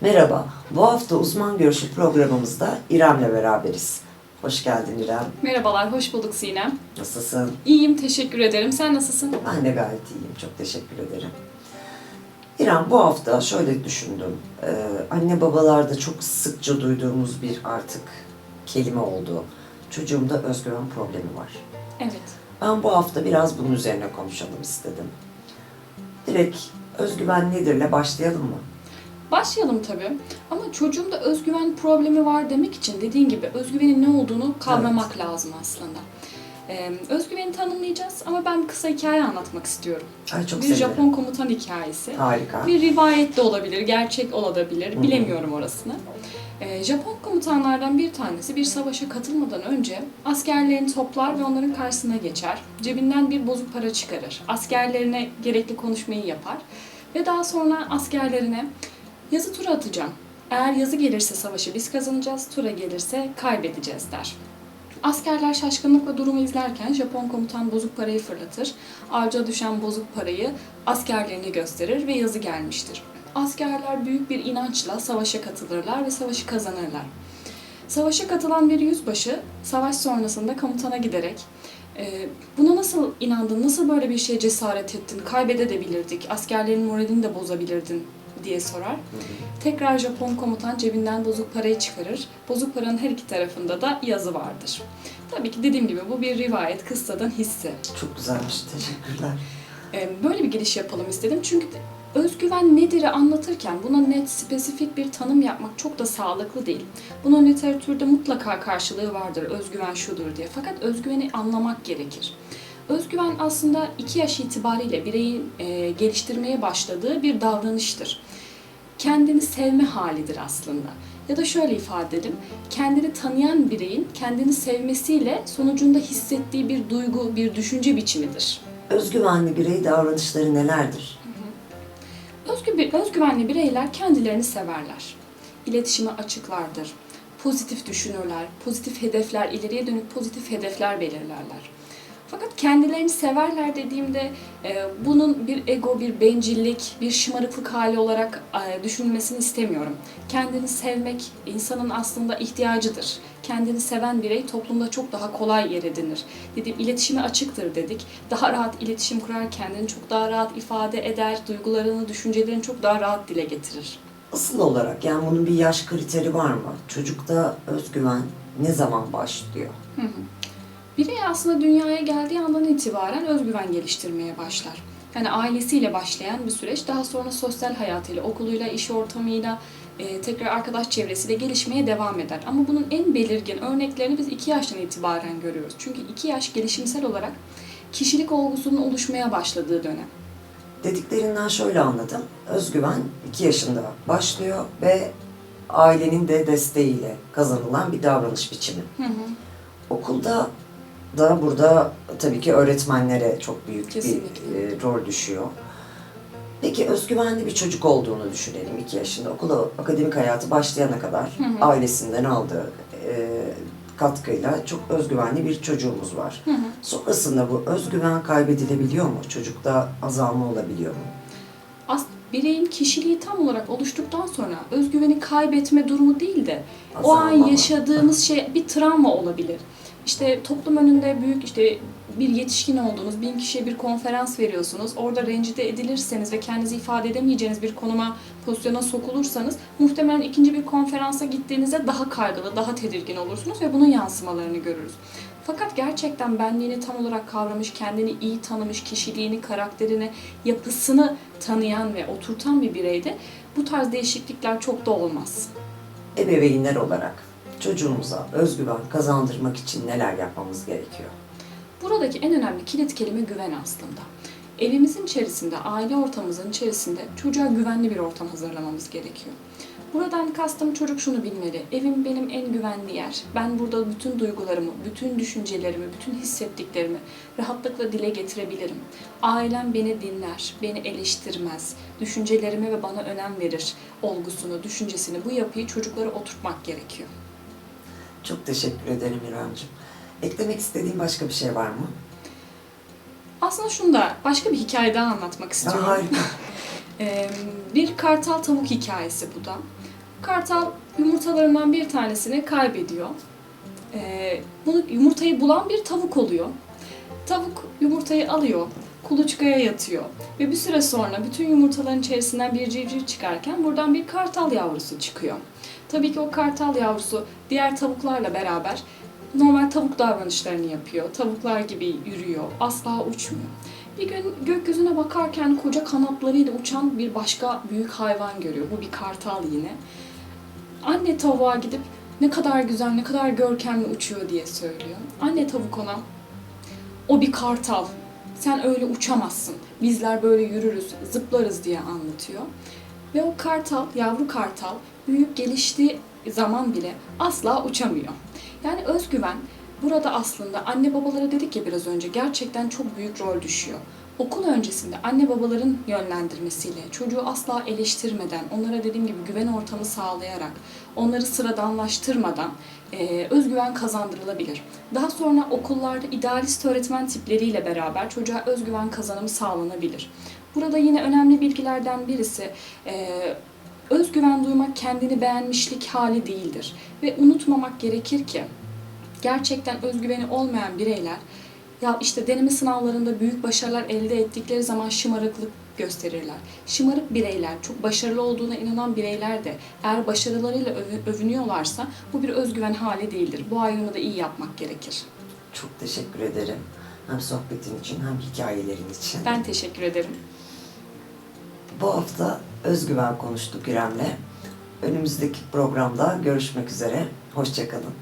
Merhaba, bu hafta uzman görüşü programımızda İrem'le beraberiz. Hoş geldin İrem. Merhabalar, hoş bulduk Sinem. Nasılsın? İyiyim, teşekkür ederim. Sen nasılsın? Ben de gayet iyiyim, çok teşekkür ederim. İrem bu hafta şöyle düşündüm. Ee, anne babalarda çok sıkça duyduğumuz bir artık kelime oldu. Çocuğumda özgüven problemi var. Evet. Ben bu hafta biraz bunun üzerine konuşalım istedim. Direkt özgüven nedirle başlayalım mı? Başlayalım tabii. Ama çocuğumda özgüven problemi var demek için dediğin gibi özgüvenin ne olduğunu kavramak lazım aslında. Ee, özgüveni tanımlayacağız ama ben bir kısa hikaye anlatmak istiyorum. Ay çok bir sevinirim. Japon komutan hikayesi. Harika. Bir rivayet de olabilir, gerçek olabilir. hı. Bilemiyorum orasını. Ee, Japon komutanlardan bir tanesi bir savaşa katılmadan önce askerlerini toplar ve onların karşısına geçer. Cebinden bir bozuk para çıkarır. Askerlerine gerekli konuşmayı yapar. Ve daha sonra askerlerine yazı tura atacağım. Eğer yazı gelirse savaşı biz kazanacağız, tura gelirse kaybedeceğiz der. Askerler şaşkınlıkla durumu izlerken Japon komutan bozuk parayı fırlatır. Ağaca düşen bozuk parayı askerlerine gösterir ve yazı gelmiştir. Askerler büyük bir inançla savaşa katılırlar ve savaşı kazanırlar. Savaşa katılan bir yüzbaşı savaş sonrasında komutana giderek "E, buna nasıl inandın, nasıl böyle bir şeye cesaret ettin, kaybedebilirdik, askerlerin moralini de bozabilirdin diye sorar. Tekrar Japon komutan cebinden bozuk parayı çıkarır. Bozuk paranın her iki tarafında da yazı vardır. Tabii ki dediğim gibi bu bir rivayet, kıssadan hisse. Çok güzelmiş, teşekkürler. Böyle bir giriş yapalım istedim. Çünkü özgüven nedir'i anlatırken buna net, spesifik bir tanım yapmak çok da sağlıklı değil. Bunun literatürde mutlaka karşılığı vardır, özgüven şudur diye. Fakat özgüveni anlamak gerekir. Özgüven aslında iki yaş itibariyle bireyin e, geliştirmeye başladığı bir davranıştır. Kendini sevme halidir aslında. Ya da şöyle ifade edelim, kendini tanıyan bireyin kendini sevmesiyle sonucunda hissettiği bir duygu, bir düşünce biçimidir. Özgüvenli birey davranışları nelerdir? Özgü, özgüvenli bireyler kendilerini severler. İletişime açıklardır. Pozitif düşünürler, pozitif hedefler, ileriye dönük pozitif hedefler belirlerler. Fakat kendilerini severler dediğimde e, bunun bir ego, bir bencillik, bir şımarıklık hali olarak e, düşünülmesini istemiyorum. Kendini sevmek insanın aslında ihtiyacıdır. Kendini seven birey toplumda çok daha kolay yer edinir. Dediğim iletişime açıktır dedik. Daha rahat iletişim kurar, kendini çok daha rahat ifade eder, duygularını, düşüncelerini çok daha rahat dile getirir. Asıl olarak yani bunun bir yaş kriteri var mı? Çocukta özgüven ne zaman başlıyor? Hı hı. Birey aslında dünyaya geldiği andan itibaren özgüven geliştirmeye başlar. Yani ailesiyle başlayan bir süreç daha sonra sosyal hayatıyla, okuluyla, iş ortamıyla, e, tekrar arkadaş çevresiyle gelişmeye devam eder. Ama bunun en belirgin örneklerini biz 2 yaştan itibaren görüyoruz. Çünkü 2 yaş gelişimsel olarak kişilik olgusunun oluşmaya başladığı dönem. Dediklerinden şöyle anladım. Özgüven 2 yaşında başlıyor ve ailenin de desteğiyle kazanılan bir davranış biçimi. Hı hı. Okulda da burada tabii ki öğretmenlere çok büyük Kesinlikle. bir e, rol düşüyor. Peki özgüvenli bir çocuk olduğunu düşünelim 2 yaşında. Okula akademik hayatı başlayana kadar Hı hı. ailesinden aldığı e, katkıyla çok özgüvenli bir çocuğumuz var. Hı hı. Sonrasında bu özgüven kaybedilebiliyor mu? Çocukta azalma olabiliyor mu? As bireyin kişiliği tam olarak oluştuktan sonra özgüveni kaybetme durumu değil de o an Azalma mı? yaşadığımız şey bir travma olabilir. İşte toplum önünde büyük işte bir yetişkin olduğunuz, bin kişiye bir konferans veriyorsunuz. Orada rencide edilirseniz ve kendinizi ifade edemeyeceğiniz bir konuma, pozisyona sokulursanız muhtemelen ikinci bir konferansa gittiğinizde daha kaygılı, daha tedirgin olursunuz ve bunun yansımalarını görürüz. Fakat gerçekten benliğini tam olarak kavramış, kendini iyi tanımış, kişiliğini, karakterini, yapısını tanıyan ve oturtan bir bireyde bu tarz değişiklikler çok da olmaz. Ebeveynler olarak çocuğumuza özgüven kazandırmak için neler yapmamız gerekiyor? Buradaki en önemli kilit kelime güven aslında. Evimizin içerisinde, aile ortamımızın içerisinde çocuğa güvenli bir ortam hazırlamamız gerekiyor. Buradan kastım çocuk şunu bilmeli. Evim benim en güvenli yer. Ben burada bütün duygularımı, bütün düşüncelerimi, bütün hissettiklerimi rahatlıkla dile getirebilirim. Ailem beni dinler, beni eleştirmez, düşüncelerime ve bana önem verir olgusunu, düşüncesini, bu yapıyı çocuklara oturtmak gerekiyor. Çok teşekkür ederim İremciğim. Eklemek istediğin başka bir şey var mı? Aslında şunu da başka bir hikaye daha anlatmak istiyorum. Aa, harika. Ee, bir kartal tavuk hikayesi bu da. Kartal yumurtalarından bir tanesini kaybediyor. Ee, bunu yumurtayı bulan bir tavuk oluyor. Tavuk yumurtayı alıyor, kuluçkaya yatıyor ve bir süre sonra bütün yumurtaların içerisinden bir civciv çıkarken buradan bir kartal yavrusu çıkıyor. Tabii ki o kartal yavrusu diğer tavuklarla beraber normal tavuk davranışlarını yapıyor. Tavuklar gibi yürüyor, asla uçmuyor. Bir gün gökyüzüne bakarken koca kanatlarıyla uçan bir başka büyük hayvan görüyor. Bu bir kartal yine. Anne tavuğa gidip ne kadar güzel, ne kadar görkemli uçuyor diye söylüyor. Anne tavuk ona o bir kartal. Sen öyle uçamazsın. Bizler böyle yürürüz, zıplarız diye anlatıyor. Ve o kartal, yavru kartal büyüyüp geliştiği zaman bile asla uçamıyor. Yani özgüven burada aslında anne babalara dedik ya biraz önce gerçekten çok büyük rol düşüyor. Okul öncesinde anne babaların yönlendirmesiyle, çocuğu asla eleştirmeden, onlara dediğim gibi güven ortamı sağlayarak, onları sıradanlaştırmadan e, özgüven kazandırılabilir. Daha sonra okullarda idealist öğretmen tipleriyle beraber çocuğa özgüven kazanımı sağlanabilir. Burada yine önemli bilgilerden birisi e, özgüven duymak kendini beğenmişlik hali değildir. Ve unutmamak gerekir ki gerçekten özgüveni olmayan bireyler ya işte deneme sınavlarında büyük başarılar elde ettikleri zaman şımarıklık gösterirler. Şımarık bireyler, çok başarılı olduğuna inanan bireyler de eğer başarılarıyla övü- övünüyorlarsa bu bir özgüven hali değildir. Bu ayrımı da iyi yapmak gerekir. Çok teşekkür ederim. Hem sohbetin için hem hikayelerin için. Ben teşekkür ederim. Bu hafta özgüven konuştuk İrem'le. Önümüzdeki programda görüşmek üzere. Hoşçakalın.